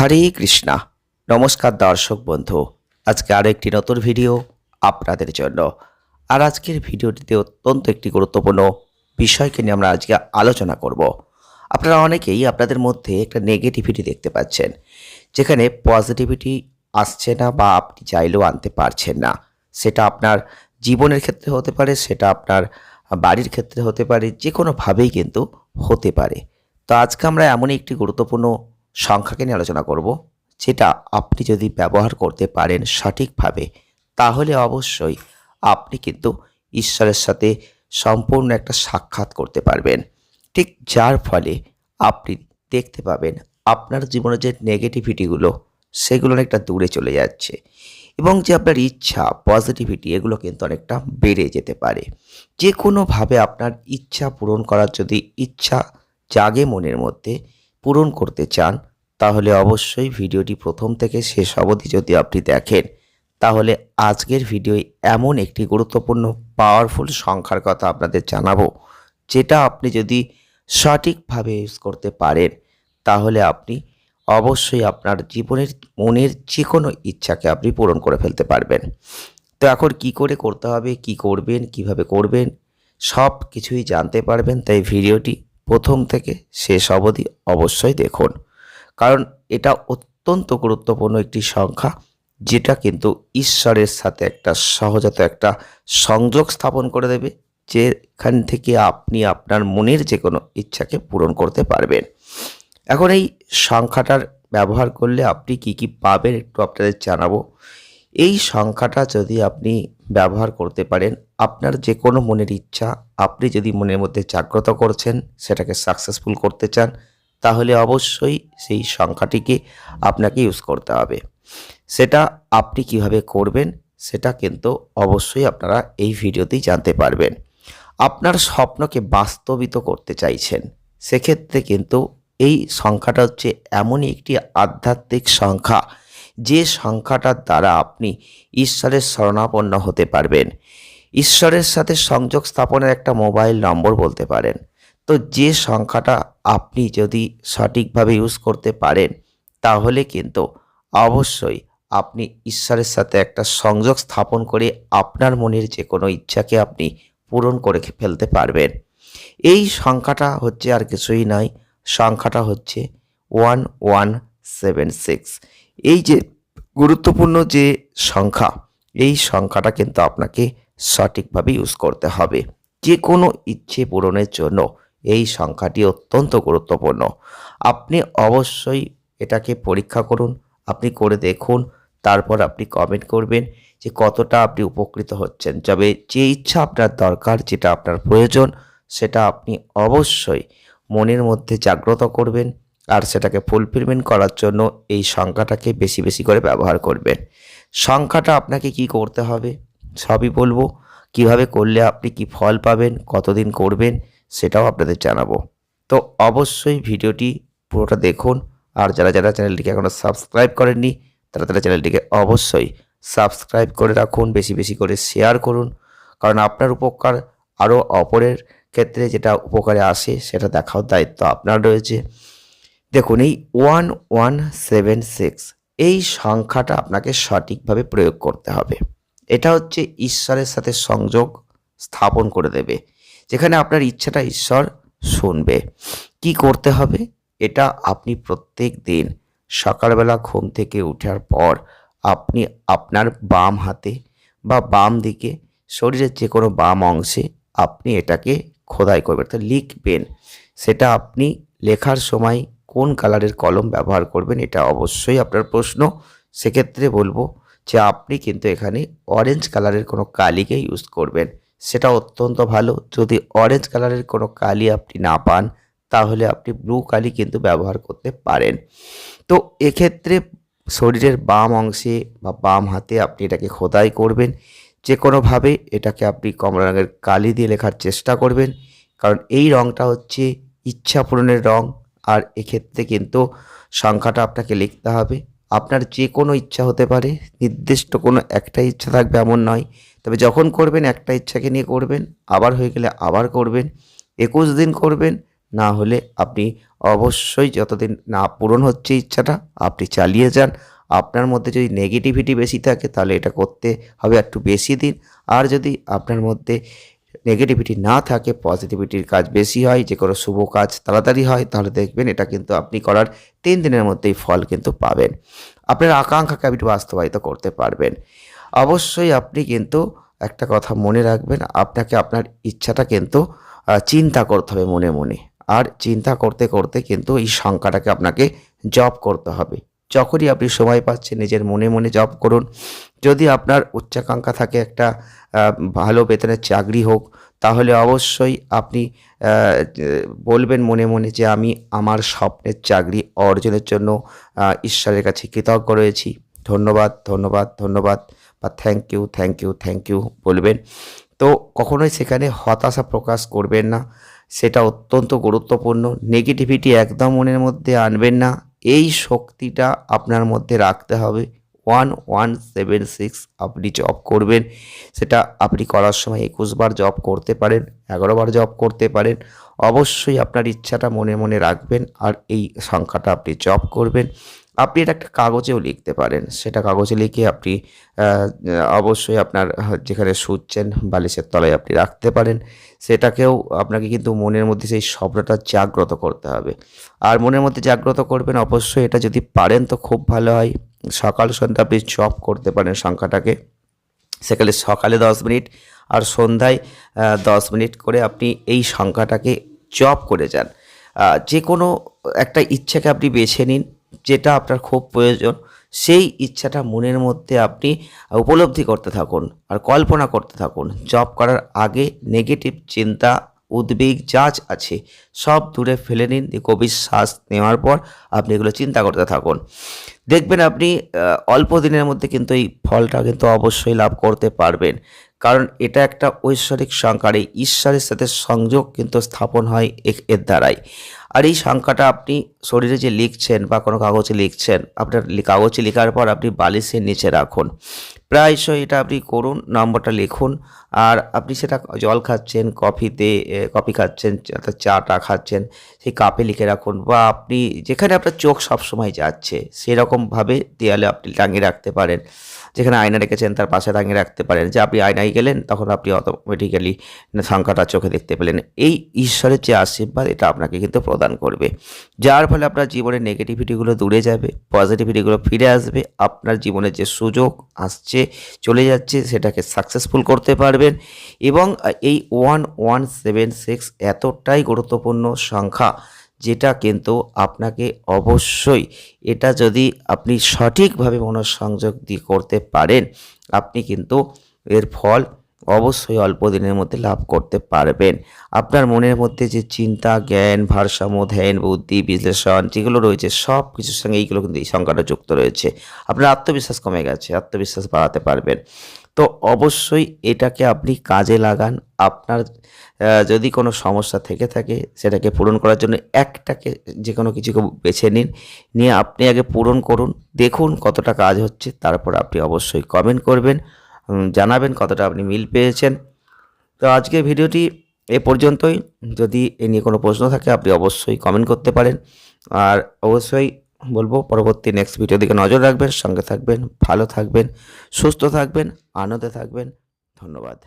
হরে কৃষ্ণা। নমস্কার দর্শক বন্ধু, আজকে আরও একটি নতুন ভিডিও আপনাদের জন্য। আর আজকের ভিডিওটিতে অত্যন্ত একটি গুরুত্বপূর্ণ বিষয়কে নিয়ে আমরা আজকে আলোচনা করব। আপনারা অনেকেই আপনাদের মধ্যে একটা নেগেটিভিটি দেখতে পাচ্ছেন, যেখানে পজিটিভিটি আসছে না বা আপনি চাইলেও আনতে পারছেন না। সেটা আপনার জীবনের ক্ষেত্রে হতে পারে, সেটা আপনার বাড়ির ক্ষেত্রে হতে পারে যে কোনোভাবেই কিন্তু হতে পারে। তো আজকে আমরা এমনই একটি গুরুত্বপূর্ণ সংখ্যাকে নিয়ে আলোচনা করব, যেটা আপনি যদি ব্যবহার করতে পারেন সঠিকভাবে, তাহলে অবশ্যই আপনি কিন্তু ঈশ্বরের সাথে সম্পূর্ণ একটা সাক্ষাৎ করতে পারবেন। ঠিক যার ফলে আপনি দেখতে পাবেন আপনার জীবনে যে নেগেটিভিটিগুলো, সেগুলো অনেকটা দূরে চলে যাচ্ছে এবং যে আপনার ইচ্ছা, পজিটিভিটি, এগুলো কিন্তু অনেকটা বেড়ে যেতে পারে। যে কোনোভাবে আপনার ইচ্ছা পূরণ করার যদি ইচ্ছা জাগে মনের মধ্যে পূরণ করতে চান, তাহলে অবশ্যই ভিডিওটি প্রথম থেকে শেষ অবধি যদি আপনি দেখেন, তাহলে আজকের ভিডিওয় এমন একটি গুরুত্বপূর্ণ পাওয়ারফুল সংখ্যার কথা আপনাদের জানাব, যেটা আপনি যদি সঠিকভাবে ইউজ করতে পারেন, তাহলে আপনি অবশ্যই আপনার জীবনের মনের যে কোনো ইচ্ছাকে আপনি পূরণ করে ফেলতে পারবেন। তো এখন কি করে করতে হবে, কি করবেন, কীভাবে করবেন সব কিছুই জানতে পারবেন, তাই ভিডিওটি প্রথম থেকে শেষ অবধি অবশ্যই দেখুন। কারণ এটা অত্যন্ত গুরুত্বপূর্ণ একটি সংখ্যা, যেটা কিন্তু ঈশ্বরের সাথে একটা সহজাত একটা সংযোগ স্থাপন করে দেবে, যেখান থেকে আপনি আপনার মনের যে কোনো ইচ্ছাকে পূরণ করতে পারবেন। এখন এই সংখ্যাটার ব্যবহার করলে আপনি কি কি পাবেন একটু আপনাদের জানাব। এই সংখ্যাটা যদি আপনি ব্যবহার করতে পারেন। আপনার যে কোনো মনের ইচ্ছা, আপনি যদি মনের মধ্যে জাগ্রত করছেন, সেটাকে সাকসেসফুল করতে চান, তাহলে অবশ্যই সেই সংখ্যাটিকে আপনাকে ইউজ করতে হবে। সেটা আপনি কীভাবে করবেন, সেটা কিন্তু অবশ্যই আপনারা এই ভিডিওতেই জানতে পারবেন। আপনার স্বপ্নকে বাস্তবিত করতে চাইছেন, সেক্ষেত্রে কিন্তু এই সংখ্যাটা হচ্ছে এমনই একটি আধ্যাত্মিক সংখ্যা। যে সংখ্যাটার দ্বারা আপনি ঈশ্বরের শরণাপন্ন হতে পারবেন। ঈশ্বরের সাথে সংযোগ স্থাপনের একটা মোবাইল নম্বর বলতে পারেন। তো যে সংখ্যাটা আপনি যদি সঠিকভাবে ইউজ করতে পারেন, তাহলে কিন্তু অবশ্যই আপনি ঈশ্বরের সাথে একটা সংযোগ স্থাপন করে আপনার মনের যে কোনো ইচ্ছাকে আপনি পূরণ করে ফেলতে পারবেন। এই সংখ্যাটা হচ্ছে আর কিছুই নয়, সংখ্যাটা হচ্ছে ওয়ান ওয়ান সেভেন সিক্স। এই যে গুরুত্বপূর্ণ যে সংখ্যা, এই সংখ্যাটা কিন্তু আপনাকে সঠিকভাবে ইউজ করতে হবে। যে কোনো ইচ্ছে পূরণের জন্য এই সংখ্যাটি অত্যন্ত গুরুত্বপূর্ণ। আপনি অবশ্যই এটাকে পরীক্ষা করুন, আপনি করে দেখুন, তারপর আপনি কমেন্ট করবেন যে কতটা আপনি উপকৃত হচ্ছেন। তবে যে ইচ্ছা আপনার দরকার, যেটা আপনার প্রয়োজন, সেটা আপনি অবশ্যই মনের মধ্যে জাগ্রত করবেন। আর সেটাকে ফুলফিলমেন্ট করার জন্য এই সংখ্যাটাকে বেশি বেশি করে ব্যবহার করবেন। সংখ্যাটা আপনাকে কি করতে হবে? সবই বলব। কীভাবে করলে আপনি কি ফল পাবেন? কতদিন করবেন? সেটাও আপনাদের জানাব। তো অবশ্যই ভিডিওটি পুরোটা দেখুন। আর যারা যারা চ্যানেলটিকে এখনও সাবস্ক্রাইব করেননি, তারা তারা চ্যানেলটিকে অবশ্যই সাবস্ক্রাইব করে রাখুন, বেশি বেশি করে শেয়ার করুন। কারণ আপনার উপকার আরও অপরের ক্ষেত্রে যেটা উপকারে আসে, সেটা দেখাও দায়িত্ব আপনার রয়েছে। দেখুন, এই ওয়ান ওয়ান সেভেন সিক্স এই সংখ্যাটা আপনাকে সঠিকভাবে প্রয়োগ করতে হবে। এটা হচ্ছে ঈশ্বরের সাথে সংযোগ স্থাপন করে দেবে, যেখানে আপনার ইচ্ছাটা ঈশ্বর শুনবে। কি করতে হবে? এটা আপনি প্রত্যেক দিন সকালবেলা ঘুম থেকে ওঠার পর আপনি আপনার বাম হাতে বা বাম দিকে, শরীরের যে কোনো বাম অংশে আপনি এটাকে খোদাই করবেন তো লিখবেন। সেটা আপনি লেখার সময় কোন কালারের কলম ব্যবহার করবেন এটা অবশ্যই আপনার প্রশ্ন। সেক্ষেত্রে বলব যে আপনি কিন্তু এখানে অরেঞ্জ কালারের কোনো কালিকে ইউজ করবেন। সেটা অত্যন্ত ভালো। যদি অরেঞ্জ কালারের কোনো কালি আপনি না পান, তাহলে আপনি ব্লু কালি কিন্তু ব্যবহার করতে পারেন। তো এক্ষেত্রে শরীরের বাম অংশে বা বাম হাতে আপনি এটাকে খোদাই করবেন। যে কোনোভাবে এটাকে আপনি কমলা রঙের কালি দিয়ে লেখার চেষ্টা করবেন। কারণ এই রঙটা হচ্ছে ইচ্ছা পূরণের রঙ আর এক্ষেত্রে কিন্তু সংখ্যাটা আপনাকে লিখতে হবে। আপনার যে কোনো ইচ্ছা হতে পারে, নির্দিষ্ট কোনো একটা ইচ্ছা থাকবে এমন নয়। তবে যখন করবেন, একটা ইচ্ছাকে নিয়ে করবেন, আবার হয়ে গেলে আবার করবেন, একুশ দিন করবেন, না হলে আপনি অবশ্যই যতদিন না পূরণ হচ্ছে ইচ্ছাটা, আপনি চালিয়ে যান। আপনার মধ্যে যদি নেগেটিভিটি বেশি থাকে, তাহলে এটা করতে হবে একটু বেশি দিন। আর যদি আপনার মধ্যে নেগেটিভিটি না থাকে পজিটিভিটির কাজ বেশি হয়, যে কোনো শুভ কাজ তাড়াতাড়ি হয়, তাহলে দেখবেন এটা কিন্তু আপনি করার তিন দিনের মধ্যেই ফল কিন্তু পাবেন। আপনার আকাঙ্ক্ষাকে আপনি বাস্তবায়িত করতে পারবেন। অবশ্যই আপনি কিন্তু একটা কথা মনে রাখবেন, আপনাকে আপনার ইচ্ছাটা কিন্তু চিন্তা করতে হবে মনে মনে। আর চিন্তা করতে করতে কিন্তু এই সংখ্যাটাকে আপনাকে জব করতে হবে। যখনই আপনি সময় পাচ্ছেন, নিজের মনে মনে জব করুন। যদি আপনার উচ্চাকাঙ্ক্ষা থাকে একটা ভালো বেতনের চাকরি হোক, তাহলে অবশ্যই আপনি বলবেন মনে মনে যে আমি আমার স্বপ্নের চাকরি অর্জনের জন্য ঈশ্বরের কাছে কৃতজ্ঞ রয়েছি। ধন্যবাদ ধন্যবাদ ধন্যবাদ বা thank you thank you thank you বলবেন। তো কখনোই সেখানে হতাশা প্রকাশ করবেন না। সেটা অত্যন্ত গুরুত্বপূর্ণ। নেগেটিভিটি একদম মনের মধ্যে আনবেন না। এই শক্তিটা আপনার মধ্যে রাখতে হবে। ওয়ান ওয়ান সেভেন সিক্স আপনি জব করবেন। সেটা আপনি করার সময় একুশবার জব করতে পারেন এগারোবার জব করতে পারেন। অবশ্যই আপনার ইচ্ছাটা মনে মনে রাখবেন আর এই সংখ্যাটা আপনি জব করবেন। আপনি এটা একটা কাগজেও লিখতে পারেন। সেটা কাগজে লিখে আপনি অবশ্যই আপনার যেখানে শুচ্ছেন বালিশের তলায় আপনি রাখতে পারেন। সেটাকেও আপনাকে কিন্তু মনের মধ্যে সেই স্বপ্নটা জাগ্রত করতে হবে। আর মনের মধ্যে জাগ্রত করবেন অবশ্যই এটা যদি পারেন তো খুব ভালো হয়। সকাল, সন্ধ্যা আপনি জব করতে পারেন সংখ্যাটাকে। সেকালে সকালে দশ মিনিট আর সন্ধ্যায় দশ মিনিট করে আপনি এই সংখ্যাটাকে জব করে যান। যে কোনো একটা ইচ্ছাকে আপনি বেছে নিন। যেটা আপনার খুব প্রয়োজন, সেই ইচ্ছাটা মনের মধ্যে আপনি উপলব্ধি করতে থাকুন আর কল্পনা করতে থাকুন। জব করার আগে নেগেটিভ চিন্তা, উদ্বেগ যা আছে, সব দূরে ফেলে নিন। গভীর শ্বাস নেওয়ার পর আপনি এগুলো চিন্তা করতে থাকুন। দেখবেন আপনি অল্প দিনের মধ্যে কিন্তু এই ফলটা কিন্তু অবশ্যই লাভ করতে পারবেন। কারণ এটা একটা ঐশ্বরিক সংখ্যা এই ঈশ্বরের সাথে সংযোগ কিন্তু স্থাপন হয় এর দ্বারাই। আর এই সংখ্যাটা আপনি শরীরে যে লিখছেন বা কোনো কাগজে লিখছেন, আপনার কাগজে লেখার পর আপনি বালিশের নিচে রাখুন। প্রায়শই এটা আপনি করুন, নম্বরটা লিখুন। আর আপনি সেটা জল খাচ্ছেন, কফিতে কফি খাচ্ছেন, অর্থাৎ চাটা খাচ্ছেন, সেই কাপে লিখে রাখুন বা আপনি যেখানে আপনার চোখ সবসময় যাচ্ছে, সেরকমভাবে দেয়ালে আপনি টাঙিয়ে রাখতে পারেন। যেখানে আয়না রেখেছেন, তার পাশে টাঙিয়ে রাখতে পারেন। যে আপনি আয়নায় গেলেন, তখন আপনি অটোমেটিক্যালি সংখ্যাটা চোখে দেখতে পেলেন। এই ঈশ্বরের যে আশীর্বাদ, এটা আপনাকে কিন্তু প্রদান করবে। যার ফলে আপনার জীবনের নেগেটিভিটিগুলো দূরে যাবে পজিটিভিটিগুলো ফিরে আসবে, আপনার জীবনে যে সুযোগ আসছে চলে যাচ্ছে, সেটাকে সাকসেসফুল করতে পারবেন। এবং এই ওয়ান ওয়ান সেভেন সিক্স এতটাই গুরুত্বপূর্ণ সংখ্যা, যেটা কিন্তু আপনাকে অবশ্যই এটা যদি আপনি সঠিকভাবে মনঃসংযোগ দিয়ে করতে পারেন, আপনি কিন্তু এর ফল অবশ্যই অল্প দিনের মধ্যে লাভ করতে পারবেন। আপনার মনের মধ্যে যে চিন্তা, জ্ঞান, ভারসাম্য, ধ্যান, বুদ্ধি, বিশ্লেষণ যেগুলো রয়েছে সব কিছুর সঙ্গে এইগুলো কিন্তু এই সংখ্যাটা যুক্ত রয়েছে। আপনার আত্মবিশ্বাস কমে গেছে, আত্মবিশ্বাস বাড়াতে পারবেন। তো অবশ্যই এটাকে আপনি কাজে লাগান। আপনার যদি কোনো সমস্যা থেকে থাকে, সেটাকে পূরণ করার জন্য একটাকে যে কোনো কিছুকে বেছে নিন। নিয়ে আপনি আগে পূরণ করুন। দেখুন কতটা কাজ হচ্ছে, তারপর আপনি অবশ্যই কমেন্ট করবেন। জানাবেন কতটা আপনি মিল পেয়েছেন। তো আজকের ভিডিওটি এ পর্যন্তই। যদি এ নিয়ে কোনো প্রশ্ন থাকে, আপনি অবশ্যই কমেন্ট করতে পারেন। আর অবশ্যই বলব, পরবর্তী নেক্সট ভিডিও দিকে নজর রাখবেন, সঙ্গে থাকবেন, ভালো থাকবেন, সুস্থ থাকবেন, আনন্দে থাকবেন। ধন্যবাদ।